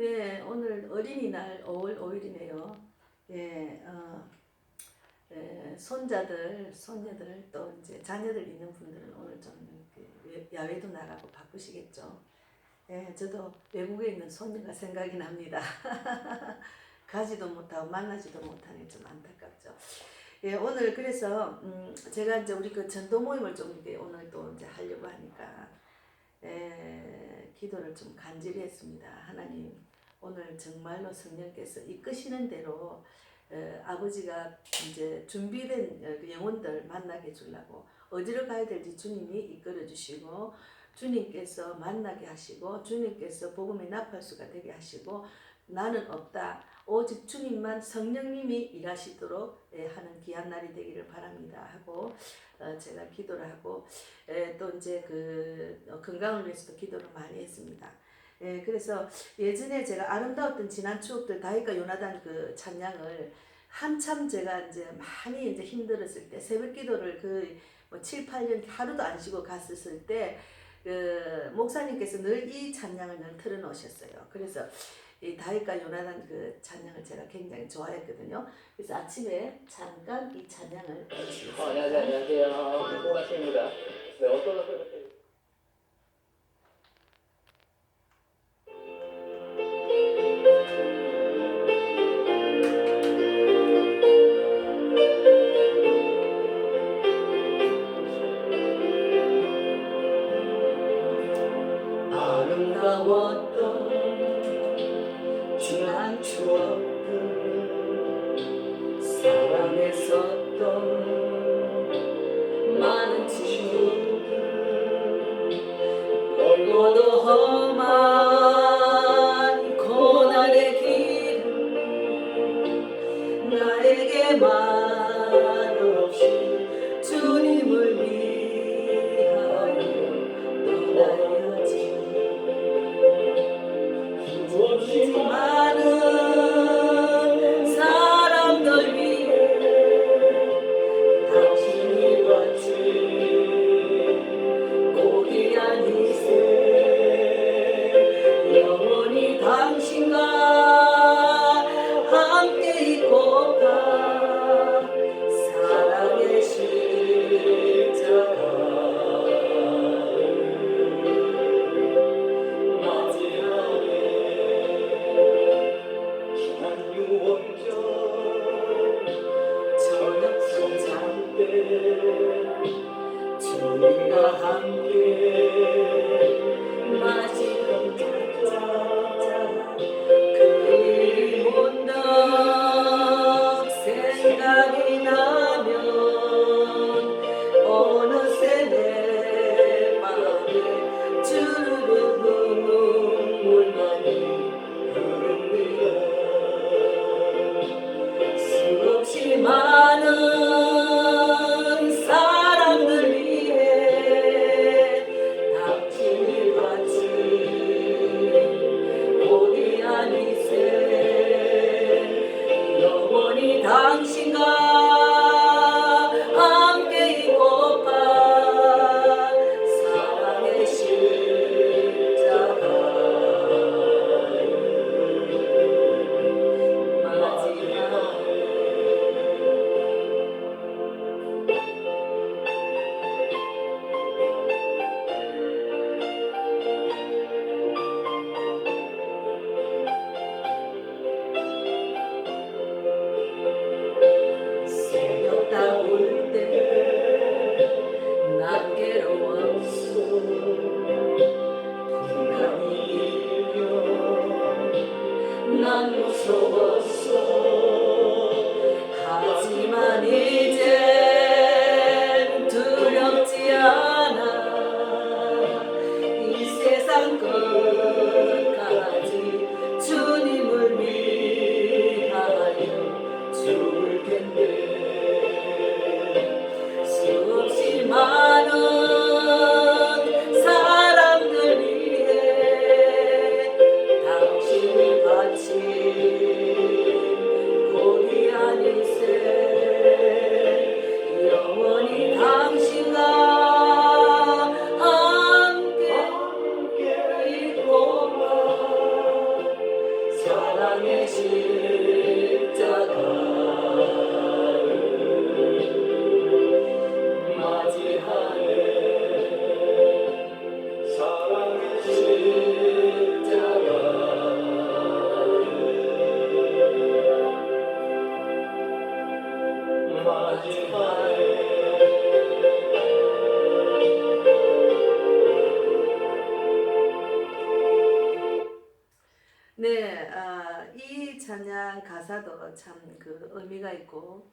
네, 오늘 어린이날 5월 5일이네요. 예, 어, 예, 손자들, 손녀들 또 이제 자녀들 있는 분들은 오늘 좀 야외도 나가고 바쁘시겠죠. 예, 저도 외국에 있는 손녀가 생각이 납니다. 가지도 못하고 만나지도 못하니 좀 안타깝죠. 예, 오늘 그래서 음, 제가 이제 우리 그 전도 모임을 좀 오늘 또 이제 하려고 하니까 에, 기도를 좀 간절히 했습니다. 하나님, 오늘 정말로 성령께서 이끄시는 대로 에, 아버지가 이제 준비된 어, 그 영혼들 만나게 해주려고 어디로 가야 될지 주님이 이끌어 주시고 주님께서 만나게 하시고 주님께서 복음의 나팔수가 되게 하시고 나는 없다. 오직 주님만 성령님이 일하시도록 예, 하는 귀한 날이 되기를 바랍니다 하고 어, 제가 기도를 하고 예, 또 이제 그 어, 건강을 위해서도 기도를 많이 했습니다. 예, 그래서 예전에 제가 아름다웠던 지난 추억들 다윗과 요나단 그 찬양을 한참 제가 이제 많이 이제 힘들었을 때 새벽 기도를 그뭐 7, 8년 하루도 안 쉬고 갔었을 때 그 목사님께서 늘 이 찬양을 늘 틀어 놓으셨어요. 그래서 이 다윗과 요나단 그 찬양을 제가 굉장히 좋아했거든요. 그래서 아침에 잠깐 이 찬양을 어, 해주셨습니다. 안녕하세요. 안녕하세요. 고맙습니다. 네, 어떤 것을 멀고 가사도 참 그 의미가 있고,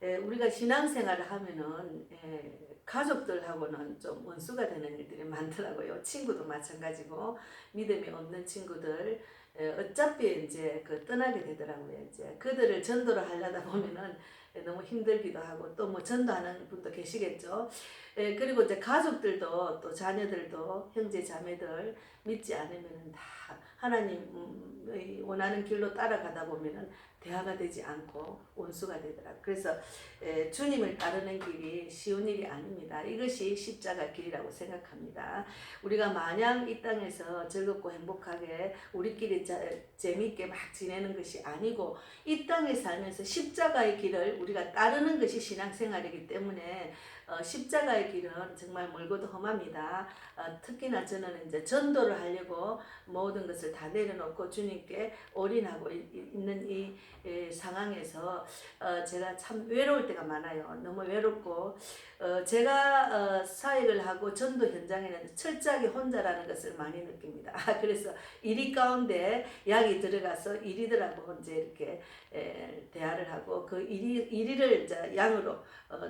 에, 우리가 신앙생활을 하면은 에, 가족들하고는 좀 원수가 되는 일들이 많더라고요. 친구도 마찬가지고 믿음이 없는 친구들 에, 어차피 이제 그 떠나게 되더라고요. 이제 그들을 전도를 하려다 보면은 에, 너무 힘들기도 하고 또 뭐 전도하는 분도 계시겠죠. 에, 그리고 이제 가족들도 또 자녀들도 형제 자매들 믿지 않으면은 다 하나님의 원하는 길로 따라가다 보면은 대화가 되지 않고 원수가 되더라고요. 그래서 에, 주님을 따르는 길이 쉬운 일이 아닙니다. 이것이 십자가 길이라고 생각합니다. 우리가 마냥 이 땅에서 즐겁고 행복하게 우리끼리 자, 재미있게 막 지내는 것이 아니고 이 땅에 살면서 십자가의 길을 우리가 따르는 것이 신앙생활이기 때문에 어, 십자가의 길은 정말 멀고도 험합니다. 어, 특히나 저는 이제 전도를 하려고 모든 것을 다 내려놓고 주님께 올인하고 있는 이 에, 상황에서 어, 제가 참 외로울 때가 많아요. 너무 외롭고 어, 제가 어, 사역을 하고 전도 현장에는 철저하게 혼자라는 것을 많이 느낍니다. 그래서 일이 가운데 약이 들어가서 일이들하고 이제 이렇게 에, 대화를 하고 그 일이 일을 이제 양으로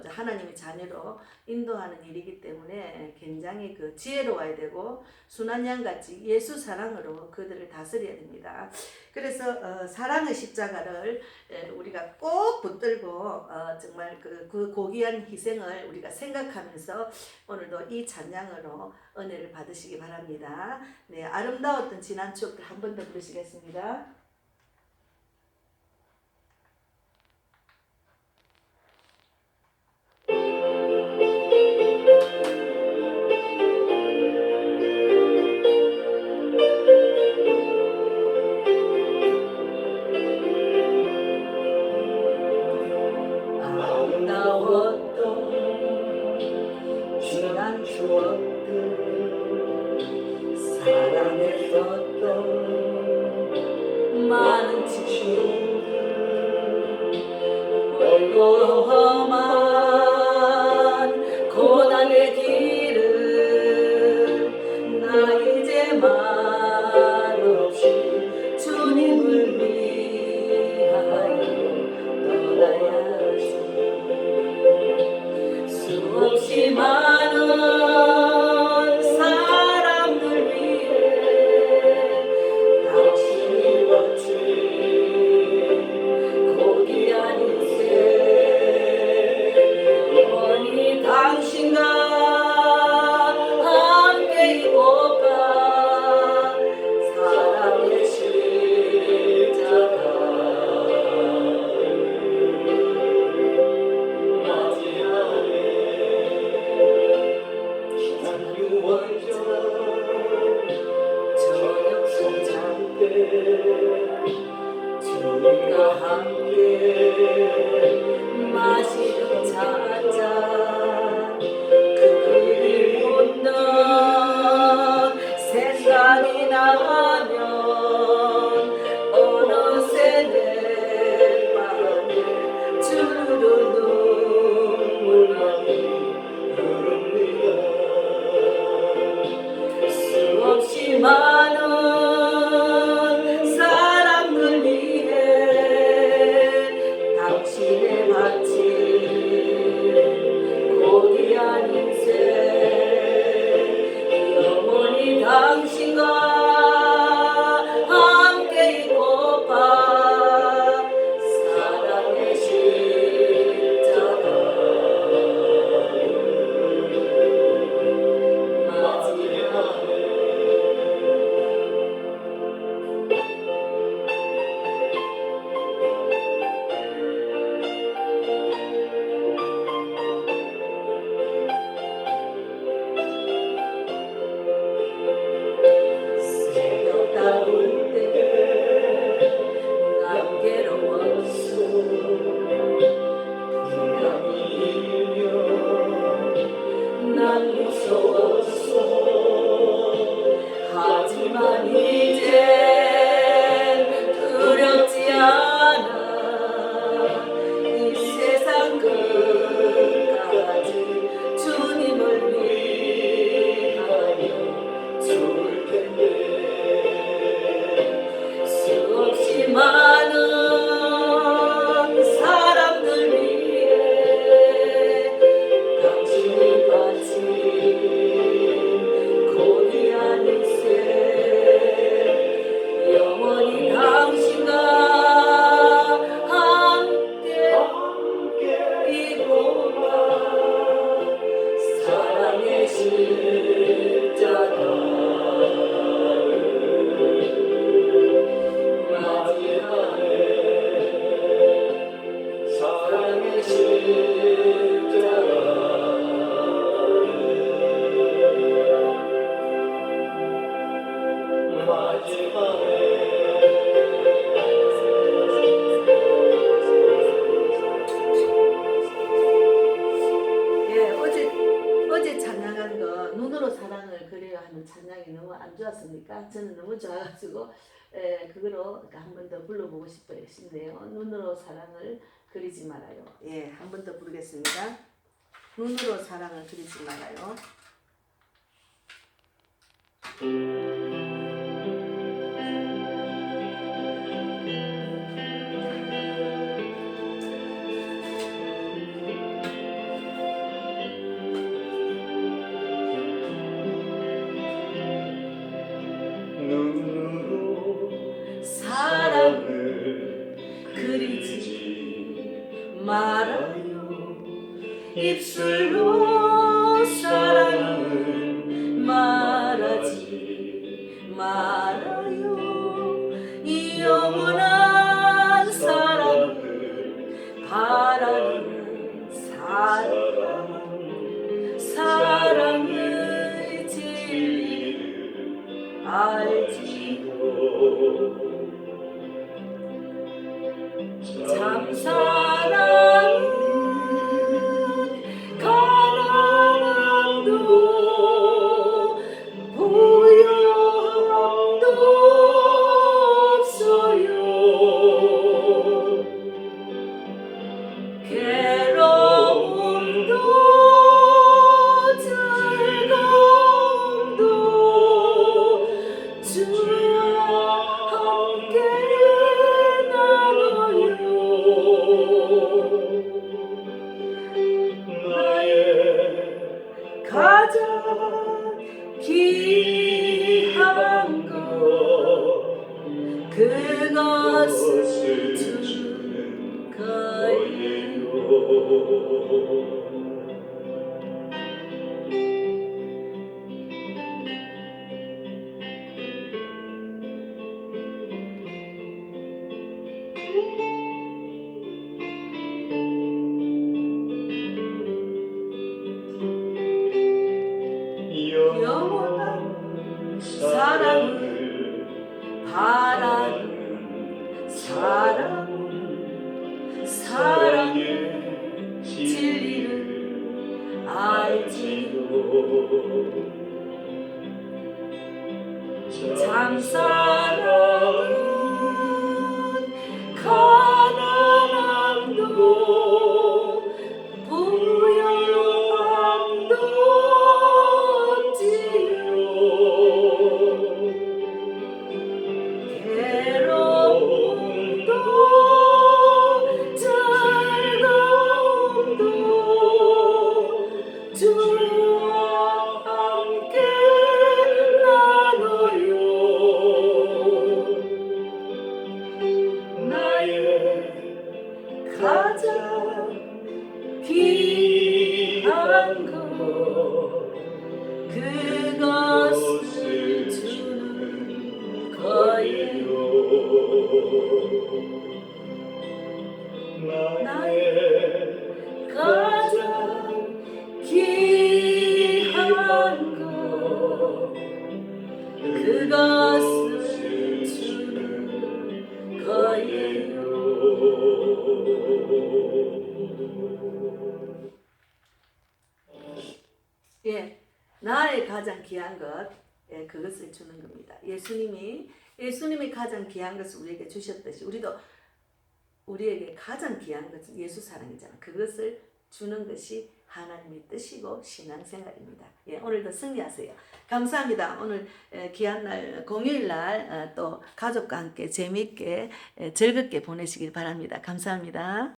하나님의 자녀로 인도하는 일이기 때문에 굉장히 그 지혜로워야 되고 순한 양같이 예수 사랑으로 그들을 다스려야 됩니다. 그래서 어, 사랑의 십자가 를 에, 우리가 꼭 붙들고 어, 정말 그, 그 고귀한 희생을 우리가 생각하면서 오늘도 이 찬양으로 은혜를 받으시기 바랍니다. 네, 아름다웠던 지난 추억들 한 번 더 부르시겠습니다. Hallelujah. 예, 어제 어제 찬양한 거 눈으로 사랑을 그려야 하는 찬양이 너무 안 좋았으니까 저는 너무 좋아가지고 예, 그거로 그러니까 한번 더 불러보고 싶네요. 눈으로 사랑을 그리지 말아요. 예, 한 번 더 부르겠습니다. 눈으로 사랑을 그리지 말아요. 음. 가장 귀한 것 그것을 주는 거예요 그것 예, 나의 가장 귀한 것, 예, 그것을 주는 겁니다. 예수님이 예수님이 가장 귀한 것을 우리에게 주셨듯이 우리도 우리에게 가장 귀한 것은 예수 사랑이잖아. 그것을 주는 것이 하나님의 뜻이고 신앙생활입니다. 예, 오늘도 승리하세요. 감사합니다. 오늘 에, 귀한 날 공휴일 날 또 가족과 함께 재미있게 에, 즐겁게 보내시길 바랍니다. 감사합니다.